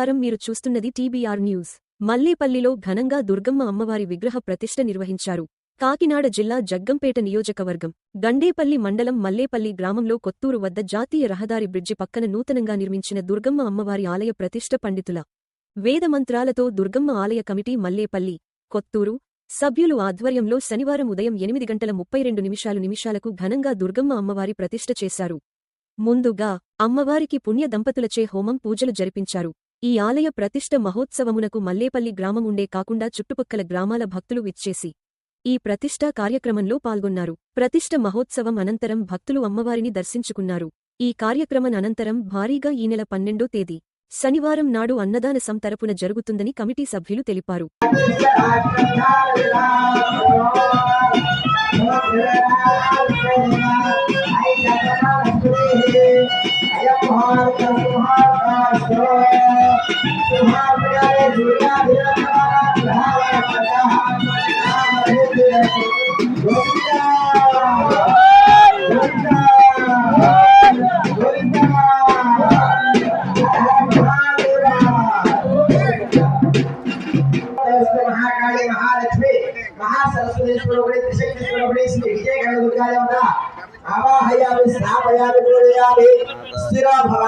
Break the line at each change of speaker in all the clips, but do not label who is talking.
నమస్కారం మీరు చూస్తున్నది టీబీఆర్ న్యూస్. మల్లేపల్లిలో ఘనంగా దుర్గమ్మ అమ్మవారి విగ్రహ ప్రతిష్ఠ నిర్వహించారు. కాకినాడ జిల్లా జగ్గంపేట నియోజకవర్గం. గండేపల్లి మండలం మల్లేపల్లి గ్రామంలో కొత్తూరు వద్ద జాతీయ రహదారి బ్రిడ్జి పక్కన నూతనంగా నిర్మించిన దుర్గమ్మ అమ్మవారి ఆలయ ప్రతిష్ఠ పండితుల వేదమంత్రాలతో దుర్గమ్మ ఆలయ కమిటీ మల్లేపల్లి కొత్తూరు సభ్యులు ఆధ్వర్యంలో శనివారం ఉదయం ఎనిమిది గంటల ముప్పై రెండు నిమిషాలు నిమిషాలకు ఘనంగా దుర్గమ్మ అమ్మవారి ప్రతిష్ఠ చేశారు. ముందుగా అమ్మవారికి పుణ్య దంపతులచే హోమం పూజలు జరిపించారు. ఈ ఆలయ ప్రతిష్ఠ మహోత్సవమునకు మల్లేపల్లి గ్రామం ఉండే కాకుండా చుట్టుపక్కల గ్రామాల భక్తులు విచ్చేసి ఈ ప్రతిష్ఠా కార్యక్రమంలో పాల్గొన్నారు. ప్రతిష్ఠ మహోత్సవం అనంతరం భక్తులు అమ్మవారిని దర్శించుకున్నారు. ఈ కార్యక్రమం అనంతరం భారీగా ఈ నెల పన్నెండో తేదీ శనివారం నాడు అన్నదాన సం తరపున జరుగుతుందని కమిటీ సభ్యులు తెలిపారు.
మహాసరస్వతీశ్వరుడి త్రిశక్తిశ్వరుడి శ్రీ విజయగణ దుర్గాదేవత ఆవాహయామి స్థాపయామి పూజయామి స్థిర భవ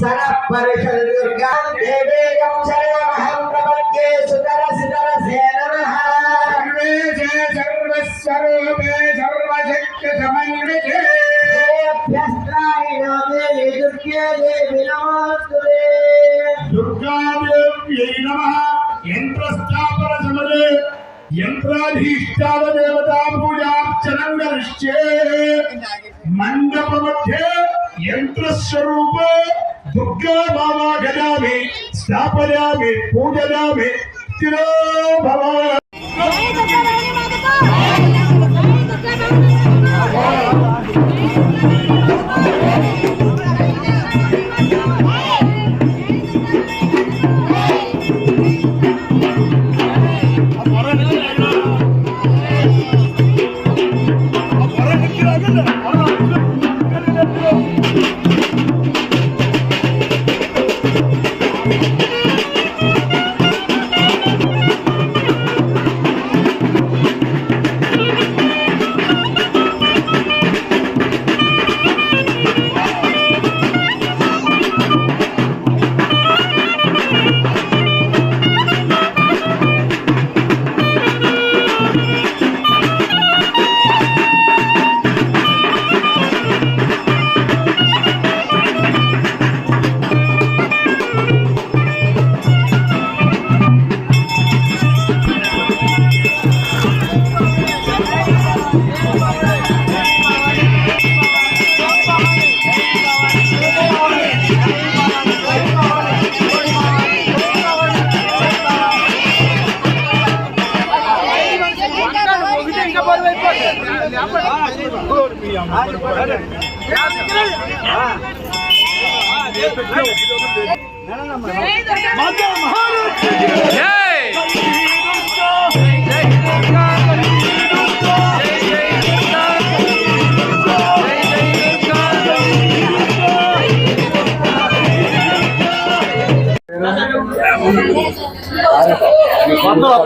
సర పరిషద్ దుర్గా దేవేయం శరణమహం ప్రపద్యే సుతర సితర సేనమః
సర్వస్వరూపే సర్వశక్తి సమన్వితే
अभ्यस्त्राय देवी दुर्गे देवी नमोस्तुते
दुर्गा देव्यै नमः यन्त्रस्थापन समरे यन्त्राधीष्टान देवता पूजार्चनं करिष्ये मण्डपमध्ये यन्त्रस्वरूपे दुर्गा मामा गजामि स्थापयामि पूजयामि स्थिरो भव
Thank you.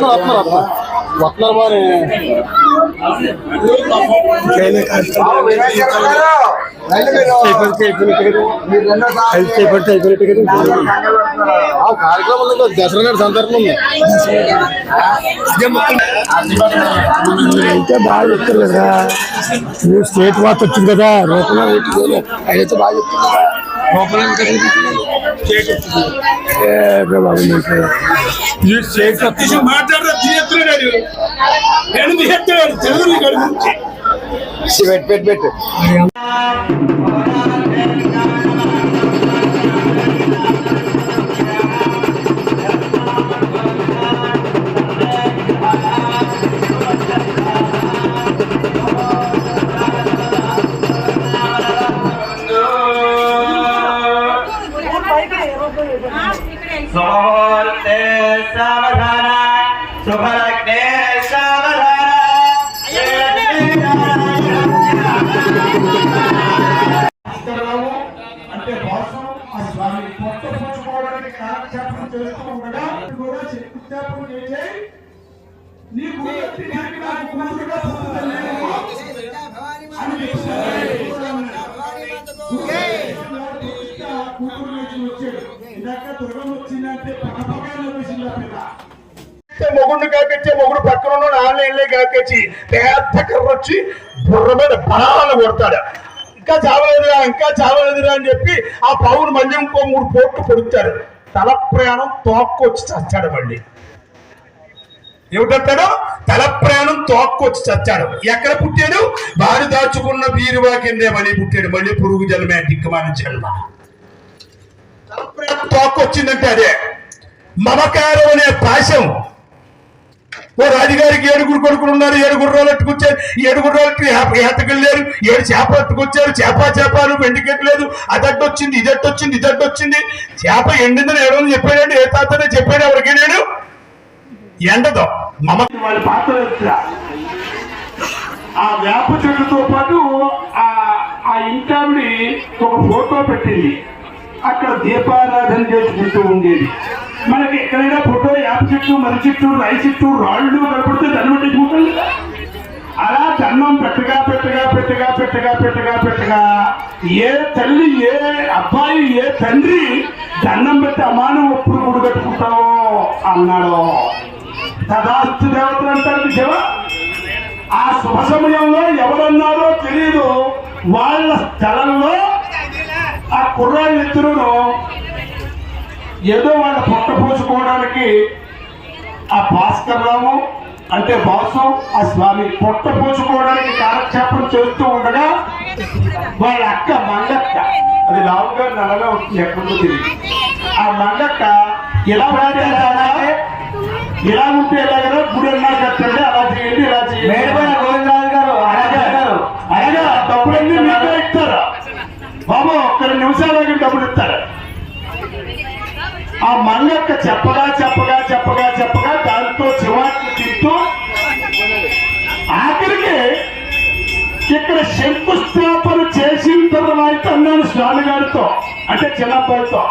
వస్తున్నారు వస్తున్నారు మరి అయిపోయినట్టు అయిపోయినట్టు కదా ఆ కార్యక్రమంలో దసరా నాడు సందర్భం ఉంది అయితే బాగా చెప్తారు కదా మీరు స్టేట్ వార్త వచ్చింది కదా రూపంలో అయితే బాగా చెప్తారు
తీయత్తున్నాడు తెలుగు గురించి
పెట్టు పెట్టు
మొగుడు కాకొచ్చి మొగుడు పక్కన ఉన్న ఆన్లైన్లే కాకొచ్చి పెద్ద కర్ర వచ్చి బుర్ర మీద బలాలను కొడతాడు. ఇంకా చావలేదురా ఇంకా చావలేదురా అని చెప్పి ఆ పౌరు మళ్ళీ ఇంకో మూడు పోట్లు పొడుతాడు తల ప్రయాణం తోక్కొచ్చి చచ్చాడు మళ్ళీ. ఏమిటంటాడు? తోక్కొచ్చి చచ్చాడు. ఎక్కడ పుట్టాడు? బారి దాచుకున్న బీరువా కిందే మళ్ళీ పుట్టాడు. మళ్ళీ పురుగు జన్మే దిక్కుమాని జన్మ తోక్కొచ్చిందంటే అదే. మమకారం అనే పాశం. ఓ రాజుగారికి ఏడుగురు కొడుకులు ఉన్నారు. ఏడుగురు రోజులు ఎట్టుకొచ్చారు ఏడుగురు రోజులకి ఏతకెళ్ళారు ఏడు చేప అట్టుకొచ్చారు. చేప చేపలు వెండికెట్టలేదు అదట్టు వచ్చింది ఇదట్టు వచ్చింది ఇదట్టు వచ్చింది చేప ఎండిందని ఏడో చెప్పాడండి ఏ తాతనే చెప్పాడు ఎవరికి నేను ఎండదో. మమ వాళ్ళ పాత్ర ఆ వేప చెట్టుతో పాటు ఆ ఆ ఇంటావిడి ఒక ఫోటో పెట్టింది. అక్కడ దీపారాధన చేసుకుంటూ ఉండేది. మనకి ఎక్కడైనా ఫోటో యాప చెట్టు మర్రి చెట్టు రాయి చెట్టు రాళ్ళు కనపడితే దండం పెట్టుకుంటాం కదా. అలా దండం పెట్టగా పెట్టగా పెట్టగా పెట్టగా పెట్టగా పెట్టగా ఏ తల్లి ఏ అబ్బాయి ఏ తండ్రి దండం పెట్టి అమానం ఒప్పుడు గుడి కట్టుకుంటావో అన్నాడు. తదాస్తు దేవతలు అంటారు శివ ఆ శుభ సమయంలో ఎవరన్నారో తెలియదు వాళ్ళ స్థలంలో ఆ కుర్రాళ్ళు ఇద్దరును ఏదో వాళ్ళ పొట్ట పోసుకోవడానికి ఆ భాస్కర్ రాము అంటే బాసు ఆ స్వామి పొట్ట పోసుకోవడానికి కాలక్షేపం చేస్తూ ఉండగా వాళ్ళ అక్క మంగక్క అది లావుగా నల్లగా ఉంటుంది ఎక్కడో తెలియదు ఆ మంగక్క ఇలా ఇలా ఉంటే ఎలాగో గుడి అన్నా కట్టండి అలా చేయండి ఇలా చేయండి.
మేడిపోయిన గోవిందరాజు గారు
అలాగే
గారు
అలాగే డబ్బులన్నీ మీకే ఇస్తారు? బాబు ఒక్క నిమిషాలకి డబ్బులు ఇస్తారు? ఆ మంగక్క చెప్పగా చెప్పగా చెప్పగా చెప్పగా దాంతో చివాట్లు తింటూ ఆఖరికి ఇక్కడ శంకుస్థాపన చేసిన తర్వాత అన్నాను స్వామి గారితో అంటే చిన్నబ్బాయితో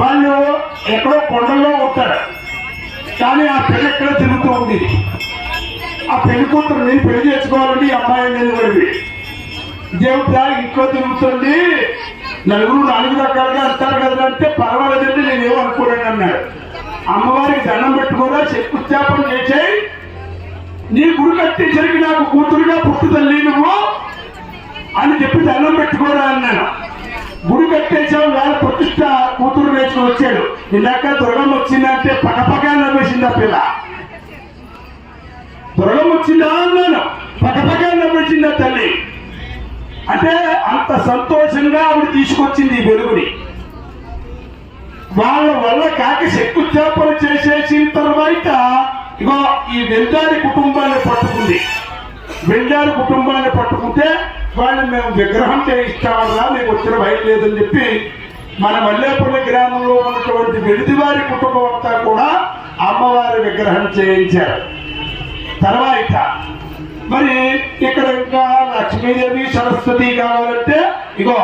వాళ్ళు ఎక్కడో కొండల్లో ఉంటారు. కానీ ఆ పెళ్ళి ఎక్కడ తిరుగుతూ ఉంది? ఆ పెళ్ళి కూతురు నేను పెళ్ళి చేసుకోవాలండి ఈ అమ్మాయి నిలబడి దేవుడా ఇంట్లో తిరుగుతుంది. నలుగురు నాలుగు రకాలుగా అంటారు కదా అంటే పర్వాలేదండి నేను ఏమనుకోలేను అన్నాడు. అమ్మవారికి దండం పెట్టుకోరా శక్తిత్యాపం చేసేయి. నీ గుడి కట్టించరికి నాకు కూతురుగా పుట్టు తల్లి నువ్వు అని చెప్పి దండం పెట్టుకోరా అన్నాను గుడి కట్టేసావు వేళ కూతురు వేసుకుని వచ్చాడు. ఇందాక దుర్గం వచ్చిందంటే పక్కపక్క నవ్వేసింది ఆ పిల్ల? దుర్గం వచ్చిందా అన్నాను. పక్కపక్క నవ్వేసింది ఆ తల్లి? అంటే అంత సంతోషంగా ఆవిడ తీసుకొచ్చింది ఈ వెలుగుని. వాళ్ళ వల్ల కాకి శంకుస్థాపన చేసేసిన తర్వాత ఇగో ఈ వెందారి కుటుంబాన్ని పట్టుకుంది. వెందారి కుటుంబాన్ని పట్టుకుంటే వాళ్ళు మేము విగ్రహం చేయిస్తామన్నా మీకు వచ్చిన బయట లేదని చెప్పి మన మల్లెపల్లి గ్రామంలో ఉన్నటువంటి వెలిదివారి కుటుంబం అంతా కూడా అమ్మవారి విగ్రహం చేయించారు. తర్వాత మరి ఇక్కడ ఇంకా లక్ష్మీదేవి సరస్వతి కావాలంటే ఇగో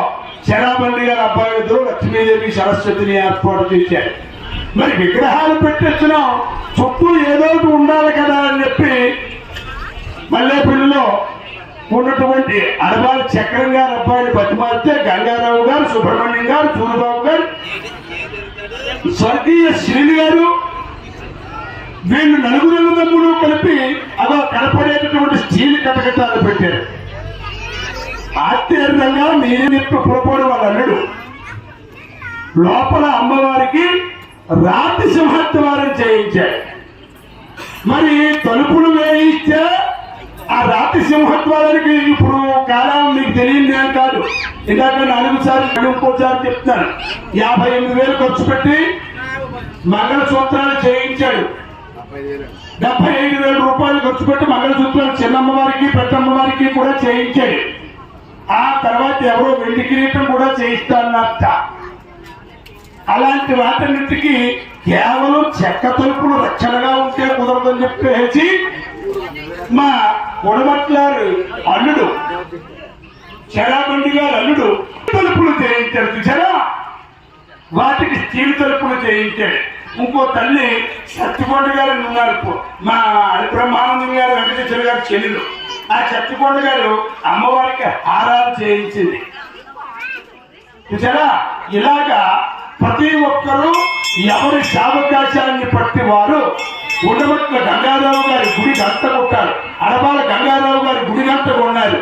శరాబండి గారి అబ్బాయి ఇద్దరు లక్ష్మీదేవి సరస్వతిని ఏర్పాటు చేశారు. మరి విగ్రహాలు పెట్టేస్తున్నాం. చుట్టూ ఏదో ఒకటి ఉండాలి కదా అని చెప్పి మల్లెపల్లిలో ఉన్నటువంటి అడవాల చక్రం గారు అబ్బాయిని బతిమాలితే గంగారావు గారు సుబ్రహ్మణ్యం గారు సూర్యబాబు గారు స్వర్గీయ శ్రీని గారు వీళ్ళు నలుగురు తమ్ముడు కలిపి అదో కనపడేటటువంటి స్టీల్ కటకటాలు పెట్టారు. ఆశ్చర్యంగా మీరే నిప్ప పురపోడు వాళ్ళు అన్నాడు లోపల అమ్మవారికి రాతి సింహత్వారం చేయించాడు మరి తలుపులు వేయిస్తే ఆ రాతి సింహత్వానికి ఇప్పుడు కాలం మీకు తెలియదు అని కాదు. ఇందాక నాలుగు సార్లు ఇంకోసారి చెప్తాను యాభై ఎనిమిది వేలు ఖర్చు పెట్టి మంగళసూత్రాలు చేయించాడు. డెబ్బై ఐదు వేల రూపాయలు ఖర్చు పెట్టి మంగళసూత్రాలు చిన్నమ్మవారికి పెద్దమ్మవారికి కూడా చేయించాడు. ఆ తర్వాత ఎవరో వెండి కిరీటం కూడా చేయిస్తానట అలాంటి వాటన్నిటికీ కేవలం చెక్క తలుపులు రక్షణగా ఉంటే కుదరదని చెప్పేసి మా ఉడమట్లారు అల్లుడు. చెరాబండి గారు అల్లుడు. తలుపులు చేయించారు చూసారా వాటికి స్టీల్ తలుపులు చేయించాడు. ఇంకో తల్లి సత్యకొండ గారు ఉన్నారు. మా బ్రహ్మానందం గారు వెంకటేశ్వర గారు చెల్లెలు. ఆ సత్యకొండ గారు అమ్మవారికి హారాలు చేయించింది. చూసారా ఇలాగా ప్రతి ఒక్కరూ ఎవరి సావకాశాన్ని పట్టి వారు ఉండబట్టిన గంగారావు గారి గుడి గంట కొట్టారు. అడబాల గంగారావు గారి గుడి గంట కొన్నారు.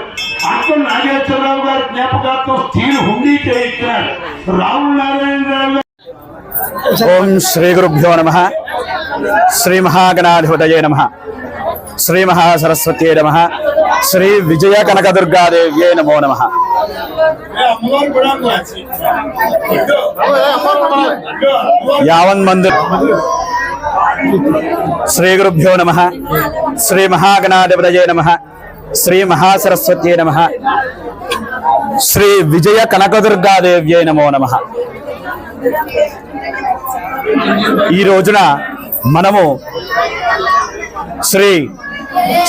అంత నాగేశ్వరరావు గారి జ్ఞాపకార్థం స్టీల్ హుండీ చేయించినారు. రాహుల్ నారాయణరావు
ఓం శ్రీ గురుభ్యో నమ. శ్రీ మహాగణాధిపతయే నమ. శ్రీ మహాసరస్వత్యే నమ. శ్రీ విజయ కనకదుర్గాదేవ్యే నమో నమ. యావన్ మంది శ్రీ గురుభ్యో నమ. శ్రీ మహాగణాధిపతయే నమ. శ్రీ మహాసరస్వత్యే నమ. శ్రీ విజయ కనకదుర్గాదేవ్యే నమో నమ. ఈ రోజున మనము శ్రీ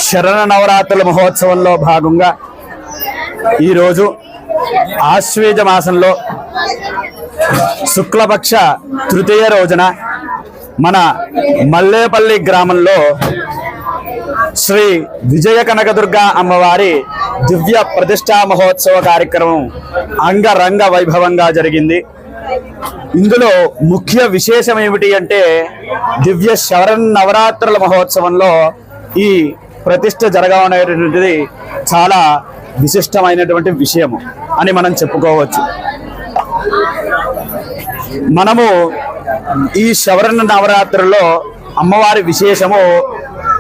శరణ నవరాత్రుల మహోత్సవంలో భాగంగా ఈరోజు ఆశ్వేజ మాసంలో శుక్లపక్ష తృతీయ రోజున మన మల్లేపల్లి గ్రామంలో శ్రీ విజయ కనకదుర్గ అమ్మవారి దివ్య ప్రతిష్టా మహోత్సవ కార్యక్రమం అంగరంగ వైభవంగా జరిగింది. ఇందులో ముఖ్య విశేషం ఏమిటి అంటే దివ్య శవరన్ నవరాత్రుల మహోత్సవంలో ఈ ప్రతిష్ట జరగనేటువంటిది చాలా విశిష్టమైనటువంటి విషయము అని మనం చెప్పుకోవచ్చు. మనము ఈ శవరణ నవరాత్రిలో అమ్మవారి విశేషము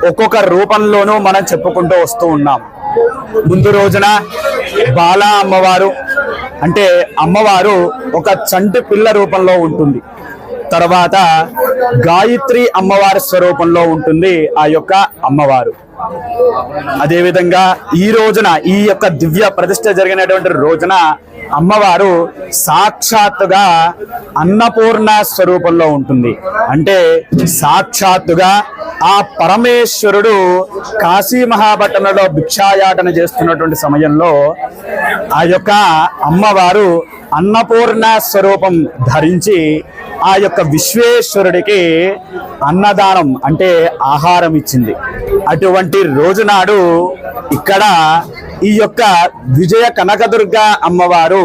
ఒక్కొక్క రూపంలోనూ మనం చెప్పుకుంటూ వస్తూ ఉన్నాం. ముందు రోజున బాలా అమ్మవారు అంటే అమ్మవారు ఒక చంటి పిల్ల రూపంలో ఉంటుంది. తర్వాత గాయత్రి అమ్మవారి స్వరూపంలో ఉంటుంది ఆ యొక్క అమ్మవారు. అదేవిధంగా ఈ రోజున ఈ యొక్క దివ్య ప్రతిష్ట జరిగినటువంటి రోజున అమ్మవారు సాక్షాత్తుగా అన్నపూర్ణ స్వరూపంలో ఉంటుంది. అంటే సాక్షాత్తుగా ఆ పరమేశ్వరుడు కాశీ మహాపట్టణంలో భిక్షాయాటన చేస్తున్నటువంటి సమయంలో ఆ యొక్క అమ్మవారు అన్నపూర్ణ స్వరూపం ధరించి ఆ యొక్క విశ్వేశ్వరుడికి అన్నదానం అంటే ఆహారం ఇచ్చింది. అటువంటి రోజునాడు ఇక్కడ ఈ యొక్క విజయ కనకదుర్గ అమ్మవారు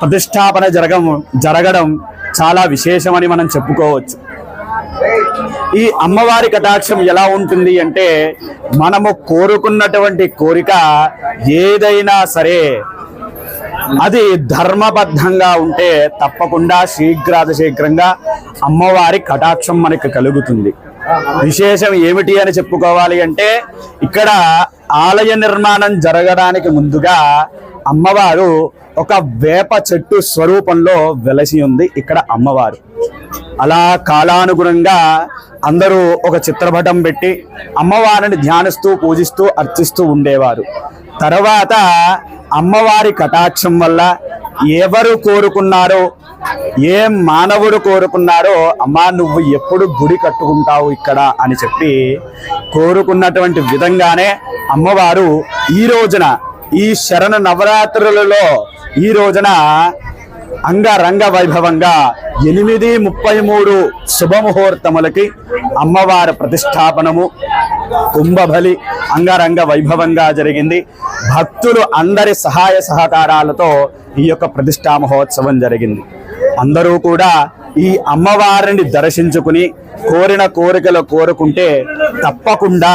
ప్రతిష్టాపన జరగం జరగడం చాలా విశేషమని మనం చెప్పుకోవచ్చు. ఈ అమ్మవారి కటాక్షం ఎలా ఉంటుంది అంటే మనము కోరుకున్నటువంటి కోరిక ఏదైనా సరే అది ధర్మబద్ధంగా ఉంటే తప్పకుండా శీఘ్రాతి శీఘ్రంగా అమ్మవారి కటాక్షం మనకు కలుగుతుంది. విశేషం ఏమిటి అని చెప్పుకోవాలి అంటే ఇక్కడ ఆలయ నిర్మాణం జరగడానికి ముందుగా అమ్మవారు ఒక వేప చెట్టు స్వరూపంలో వెలసి ఉంది ఇక్కడ అమ్మవారు. అలా కాలానుగుణంగా అందరూ ఒక చిత్రపటం పెట్టి అమ్మవారిని ధ్యానిస్తూ పూజిస్తూ అర్చిస్తూ ఉండేవారు. తర్వాత అమ్మవారి కటాక్షం వల్ల ఎవరు కోరుకున్నారో ఏం మానవుడు కోరుకున్నారో అమ్మా నువ్వు ఎప్పుడు గుడి కట్టుకుంటావు ఇక్కడ అని చెప్పి కోరుకున్నటువంటి విధంగానే అమ్మవారు ఈ రోజున ఈ శరణ నవరాత్రులలో ఈ రోజున అంగరంగ వైభవంగా ఎనిమిది ముప్పై మూడు శుభముహూర్తములకి అమ్మవారి ప్రతిష్టాపనము కుంభబలి అంగరంగ వైభవంగా జరిగింది. భక్తులు అందరి సహాయ సహకారాలతో ఈ యొక్క ప్రతిష్టా మహోత్సవం జరిగింది. అందరూ కూడా ఈ అమ్మవారిని దర్శించుకుని కోరిన కోరికలు కోరుకుంటే తప్పకుండా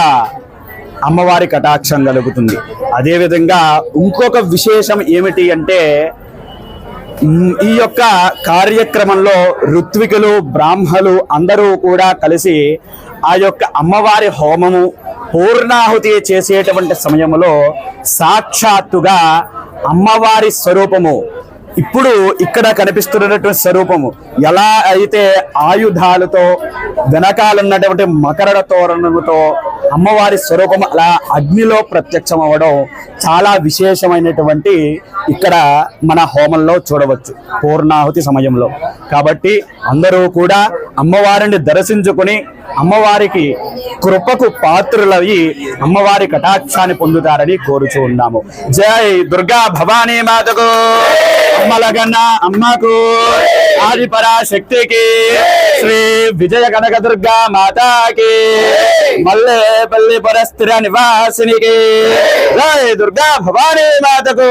అమ్మవారి కటాక్షం కలుగుతుంది. అదేవిధంగా ఇంకొక విశేషం ఏమిటి అంటే ఈ యొక్క కార్యక్రమంలో ఋత్వికులు బ్రాహ్మలు అందరూ కూడా కలిసి ఆ యొక్క అమ్మవారి హోమము పూర్ణాహుతి చేసేటువంటి సమయంలో సాక్షాత్తుగా అమ్మవారి స్వరూపము ఇప్పుడు ఇక్కడ కనిపిస్తున్నటువంటి స్వరూపము ఎలా అయితే ఆయుధాలతో వెనకాలన్నటువంటి మకరడ తోరణముతో అమ్మవారి స్వరూపం అలా అగ్నిలో ప్రత్యక్షం అవ్వడం చాలా విశేషమైనటువంటి ఇక్కడ మన హోమంలో చూడవచ్చు పూర్ణాహుతి సమయంలో. కాబట్టి అందరూ కూడా అమ్మవారిని దర్శించుకుని అమ్మవారికి కృపకు పాత్రులవి అమ్మవారి కటాక్షాన్ని పొందుతారని కోరుచూ ఉన్నాము. జై దుర్గా భవానీ మాతకు! అమ్మల కన్నా అమ్మకు ఆది పరాశక్తికి శ్రీ విజయ కనక దుర్గా మాతాకి మల్లేపల్లి పరస్థిర నివాసినికి జై దుర్గా భవానీ మాతకు.